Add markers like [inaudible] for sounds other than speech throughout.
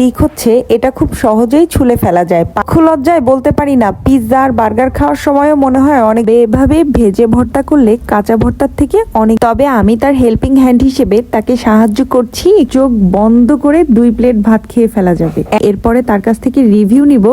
দিক হচ্ছে, এটা খুব সহজেই ছুলে ফেলা যায়। পাখু লজ্জায় বলতে পারি না পিৎজা আর বার্গার খাওয়ার সময়ও মনে হয় অনেক এভাবে ভেজে ভর্তা করলে কাঁচা ভর্তার থেকে অনেক তবে আমি তার হেল্পিং হ্যান্ড হিসেবে তাকে সাহায্য করছি, চোখ বন্ধ করে দুই প্লেট ভাত খেয়ে ফেলা যাবে। এরপরে তার কাছ থেকে রিভিউ নিব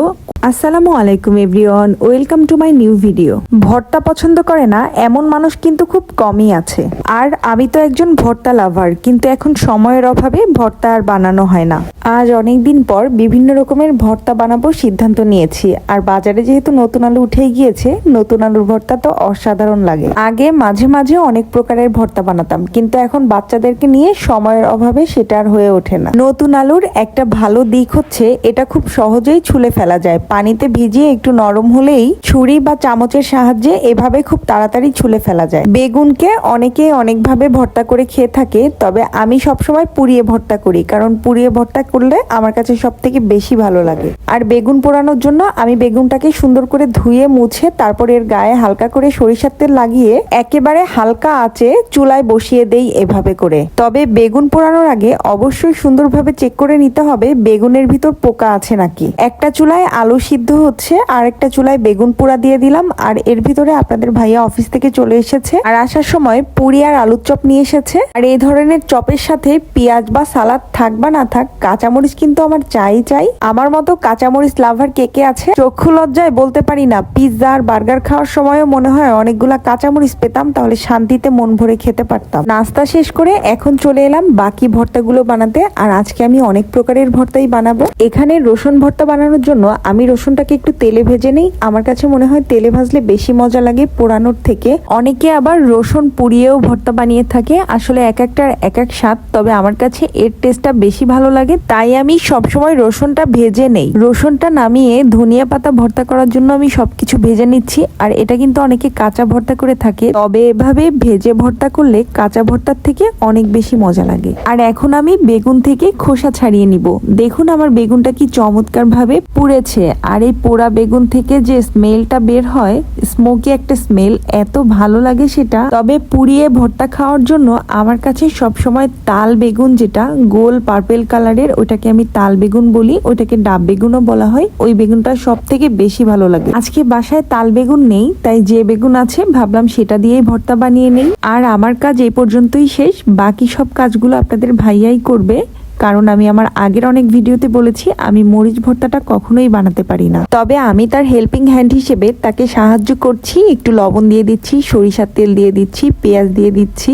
আসসালামু আলাইকুম everyone, welcome to my new video. ভর্তা পছন্দ করে না, এমন মানুষ কিন্তু খুব কমই আছে। আর আমি তো একজন ভর্তা লাভার, কিন্তু এখন সময়ের অভাবে ভর্তা আর বানানো হয় না। আজ অনেক দিন পর বিভিন্ন রকমের ভর্তা বানাবো সিদ্ধান্ত নিয়েছি। আর বাজারে যেহেতু নতুন আলু উঠেই গিয়েছে, নতুন আলুর ভর্তা তো অসাধারণ লাগে। আগে মাঝে মাঝে অনেক প্রকারের ভর্তা বানাতাম, কিন্তু এখন বাচ্চাদেরকে নিয়ে সময়ের অভাবে সেটা আর হয়ে ওঠে না। নতুন আলুর একটা ভালো দিক হচ্ছে, এটা খুব সহজেই ছুলে ফেলা যায়। পানিতে ভিজিয়ে একটু নরম হলেই ছুরি বা চামচের সাহায্যে এভাবে খুব তাড়াতাড়ি ছুলে ফেলা যায়। বেগুনকে অনেকে অনেকভাবে ভর্তা করে খেয়ে থাকে, তবে আমি সবসময় পুড়িয়ে ভর্তা করি, কারণ পুড়িয়ে ভর্তা করলে আমার কাছে সব থেকে বেশি ভালো লাগে। আর বেগুন পোড়ানোর জন্য আমি বেগুনটাকে সুন্দর করে ধুয়ে মুছে তারপর এর গায়ে হালকা করে সরিষার তেল লাগিয়ে একেবারে হালকা আঁচে চুলায় বসিয়ে দেই এভাবে করে। তবে বেগুন পোড়ানোর আগে অবশ্যই সুন্দরভাবে চেক করে নিতে হবে, বেগুনের ভিতর পোকা আছে নাকি। একটা চুলায় আলু সিদ্ধ হচ্ছে আর একটা চুলায় বেগুন পোড়া দিয়ে দিলাম, আর এর ভিতরে আপনাদের ভাইয়া অফিস থেকে চলে এসেছে। আর আসার সময় পুরি আর আলুর চপ নিয়ে এসেছে। আর এই ধরনের চপের সাথে পেঁয়াজ বা সালাদ থাক বা না থাক, কাঁচামরিচ কিন্তু আমার চাই চাই। আমার মতো কাঁচামরিচ লাভার কে কে আছে? চক্ষু লজ্জায় বলতে পারি না, পিৎজা আর বার্গার খাওয়ার সময়ও মনে হয় অনেকগুলা কাঁচামরিচ পেতাম, তাহলে শান্তিতে মন ভরে খেতে পারতাম। নাস্তা শেষ করে এখন চলে এলাম বাকি ভর্তাগুলো বানাতে, আর আজকে আমি অনেক প্রকারের ভর্তাই বানাবো। এখানে রসুন ভর্তা বানানোর জন্য আমি রসুনটাকে একটু তেলে ভেজে নেই। আমার কাছে মনে হয় তেলে ভাজলে বেশি মজা লাগে পোড়ানোর থেকে। অনেকে আবার রসুন পুড়িয়েও ভর্তা বানিয়ে থাকে। আসলে এক একটার এক এক স্বাদ, তবে আমার কাছে এর টেস্টটা বেশি ভালো লাগে। তাই আমি সবসময় রসুনটা ভেজে নেই। রসুনটা নামিয়ে ধনিয়া পাতা ভর্তা করার জন্য আমি সবকিছু ভেজে নিচ্ছি। আর এটা কিন্তু অনেকে কাঁচা ভর্তা করে থাকে। তবে এভাবে ভেজে ভর্তা করলে কাঁচা ভর্তার থেকে অনেক বেশি মজা লাগে। আর এখন আমি বেগুন থেকে খোসা ছাড়িয়ে নিব। দেখুন আমার বেগুনটা কি চমৎকার ভাবে পুড়েছে। আর এই পোড়া বেগুন থেকে যে স্মেলটা বের হয় স্মোকি একটা স্মেল এত ভালো লাগে সেটা। তবে পুড়িয়ে ভর্তা খাওয়ার জন্য আমার কাছে সবসময় তাল বেগুন যেটা, গোল পার্পেল কালারের ওটাকে আমি তাল বেগুন বলি, ওটাকে ডাব বেগুনও বলা হয়। ওই বেগুনটা সব থেকে বেশি ভালো লাগে। আজকে বাসায় তাল বেগুন নেই, তাই যে বেগুন আছে ভাবলাম সেটা দিয়েই ভর্তা বানিয়ে নেই। আর আমার কাজ এই পর্যন্তই শেষ। বাকি সব কাজগুলো আপনাদের ভাইয়াই করবে। কারণ আমি আমার আগের অনেক ভিডিওতে বলেছি, আমি মরিচ ভর্তাটা কখনোই বানাতে পারি না। তবে আমি তার হেল্পিং হ্যান্ড হিসেবে তাকে সাহায্য করছি, একটু লবণ দিয়ে দিচ্ছি, সরিষার তেল দিয়ে দিচ্ছি, পেঁয়াজ দিয়ে দিচ্ছি।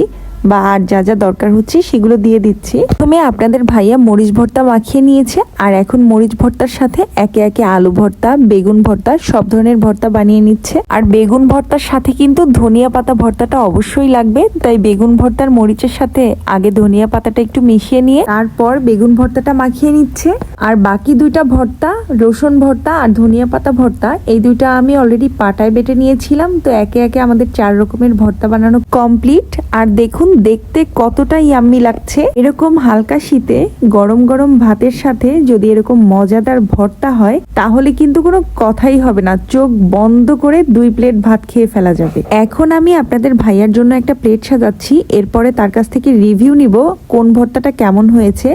বা আর যা যা দরকার হচ্ছে সেগুলো দিয়ে দিচ্ছি। প্রথমে আপনাদের ভাইয়া মরিচ ভর্তা মাখিয়ে নিয়েছে, আর এখন মরিচ ভর্তার সাথে একে একে আলু ভর্তা, বেগুন ভর্তা, সব ধরনের ভর্তা বানিয়ে নিচ্ছে। আর বেগুন ভর্তার সাথে কিন্তু ধনিয়া পাতা ভর্তাটা অবশ্যই লাগবে, তাই বেগুন ভর্তার মরিচের সাথে আগে ধনিয়া পাতাটা একটু মিশিয়ে নিয়ে তারপর বেগুন ভর্তাটা মাখিয়ে নিচ্ছে। আর বাকি দুইটা ভর্তা, রসুন ভর্তা আর ধনিয়া পাতা ভর্তা, এই দুইটা আমি অলরেডি পাটায় বেটে নিয়েছিলাম, তো একে একে আমাদের চার রকমের ভর্তা বানানো কমপ্লিট আর দেখুন দেখতে কতটা ইয়াম্মি লাগছে। এরকম হালকা শীতে গরম গরম ভাতের সাথে যদি এরকম মজাদার ভর্তা হয়, তাহলে কিন্তু কোনো কথাই হবে না। চোখ বন্ধ করে দুই প্লেট ভাত খেয়ে ফেলা যাবে। এখন আমি আপনাদের ভাইয়ার জন্য একটা প্লেট সাজাচ্ছি। এরপরে তার কাছ থেকে রিভিউ নিব কোন ভর্তাটা কেমন হয়েছে।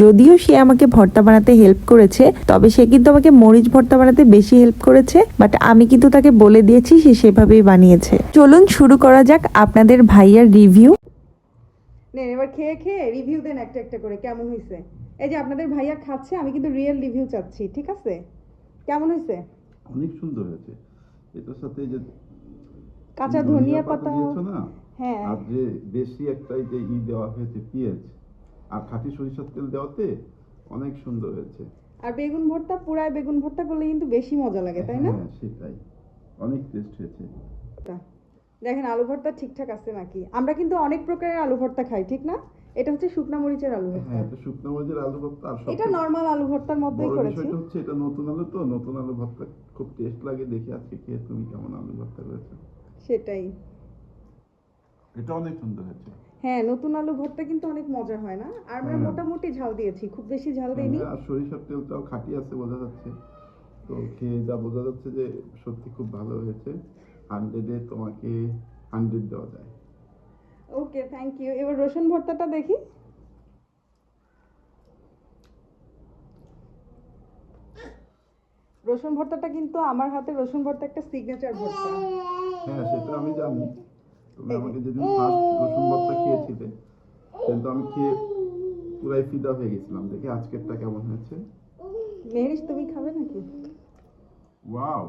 যদিও সে আমাকে ভর্তা বানাতে হেল্প করেছে, তবে সে কিন্তু আমাকে মরিচ ভর্তা বানাতে বেশি হেল্প করেছে বাট আমি কিন্তু তাকে বলে দিয়েছি সে সেভাবেই বানিয়েছে। চলুন শুরু করা যাক আপনাদের ভাইয়ার রিভিউ নেন এবার খেয়ে খেয়ে রিভিউ দেন একটা একটা করে কেমন হয়েছে এই যে আপনাদের ভাইয়া খাচ্ছে আমি কিন্তু রিয়েল রিভিউ চাচ্ছি ঠিক আছে? কেমন হয়েছে অনেক সুন্দর হয়েছে। এটার সাথে যে কাঁচা ধনিয়া পাতা না? হ্যাঁ। আর যে বেশি একটা যে ই দেওয়া হয়েছে পেঁয়াজ। আর খাঁটি সরিষার তেল দেওয়াতে অনেক সুন্দর হয়েছে। আর বেগুন ভর্তা পুরায় বেগুন ভর্তা করলে কিন্তু বেশি মজা লাগে তাই না? হ্যাঁ সেটাই। অনেক টেস্ট হয়েছে। দেখেন আলু ভর্তা ঠিকঠাক আছে নাকি? আমরা কিন্তু অনেক প্রকারের আলু ভর্তা খাই ঠিক না? এটা হচ্ছে শুকনা মরিচের আলু ভর্তা। হ্যাঁ এটা শুকনো মরিচের আলু ভর্তা আর এটা নর্মাল আলু ভর্তার মধ্যেই করেছি। বিষয়টা হচ্ছে এটা নতুন আলু তো নতুন আলু ভর্তা খুব টেস্ট লাগে দেখি আজকে খেয়ে তুমি কেমন আলু ভর্তা করেছ? সেটাই। এটা অনেক সুন্দর হয়েছে। হ্যাঁ নতুন আলু ভর্তা কিন্তু অনেক মজা হয় না? আর আমরা হ্যাঁ। মোটামুটি ঝাল দিয়েছি খুব বেশি ঝাল দিইনি। হ্যাঁ, আর সরিষার তেলটাও খাঁটি আছে বোঝা যাচ্ছে। তো খেয়ে যা বোঝা যাচ্ছে যে সত্যি খুব ভালো হয়েছে। হান্ড্রেডে তোমাকে হান্ড্রেড দেওয়া যায়। ওকে থ্যাংক ইউ এবার রসুন ভর্তাটা দেখি। রসুন ভর্তাটা কিন্তু আমার হাতে রসুন ভর্তা একটা সিগনেচার ভর্তা। হ্যাঁ সেটা আমি জানি। তুমি আমাকে যেদিন ফার্স্ট রসুন ভর্তা খেয়েছিলে কিন্তু আমি খেয়ে পুরাই ফিদা হয়ে গেছিলাম। দেখি আজকেরটা কেমন হয়েছে। মেহরিশ তুমি খাবে নাকি? ওয়াও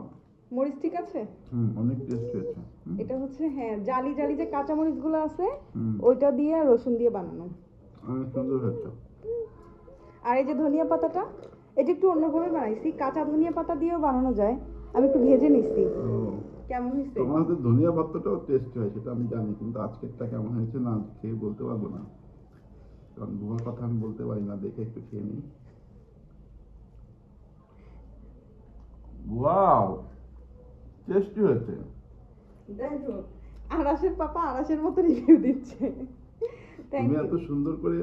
মরিচ ঠিক আছে? হুম অনেক টেস্ট হয়েছে এটা হচ্ছে হ্যাঁ জালি জালি যে কাঁচা মরিচগুলো আছে ওইটা দিয়ে আর রসুন দিয়ে বানানো। অনেক সুন্দর হয়েছে। আর এই যে ধনিয়া পাতাটা এটা একটু অন্যভাবে বানাইছি। কাঁচা ধনিয়া পাতা দিয়েও বানানো যায়। আমি একটু ভেজে নিচ্ছি ও কেমন হয়েছে? তোমার হাতে ধনিয়া ভর্তাটাও টেস্ট হয় সেটা আমি জানি কিন্তু আজকেরটা কেমন হয়েছে না খেয়ে বলতে পারব না। কারণ বুমার কথা আমি বলতে পারি না দেখে একটু খেয়ে নিই। ওয়াও টেস্টি হয়েছে আড়াশের পাপা আড়াশের মতো রিভিউ দিচ্ছে। তুমি এত সুন্দর করে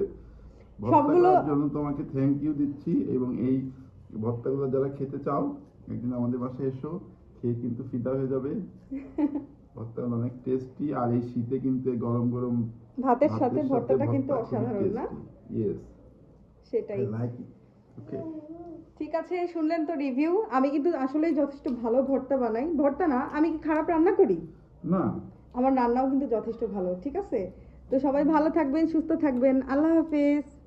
সবগুলো- জন্য তোমাকে থ্যাংক ইউ দিচ্ছি এবং এই ভর্তাগুলো যারা খেতে চাও একদিন আমাদের বাসায় এসো খেয়ে কিন্তু ফিদা হয়ে যাবে। [laughs] ভর্তাগুলো অনেক টেস্টি আর এই শীতে কিন্তু গরম গরম ভাতের সাথে ভর্তাটা কিন্তু অসাধারণ না. Yes, সেটাই। I ঠিক আছে শুনলেন তো রিভিউ আমি কিন্তু আসলে যথেষ্ট ভালো ভর্তা বানাই। ভর্তা না আমি কি খারাপ রান্না করি? না। আমার রান্নাও কিন্তু যথেষ্ট ভালো ঠিক আছে? তো সবাই ভালো থাকবেন সুস্থ থাকবেন। আল্লাহ হাফেজ।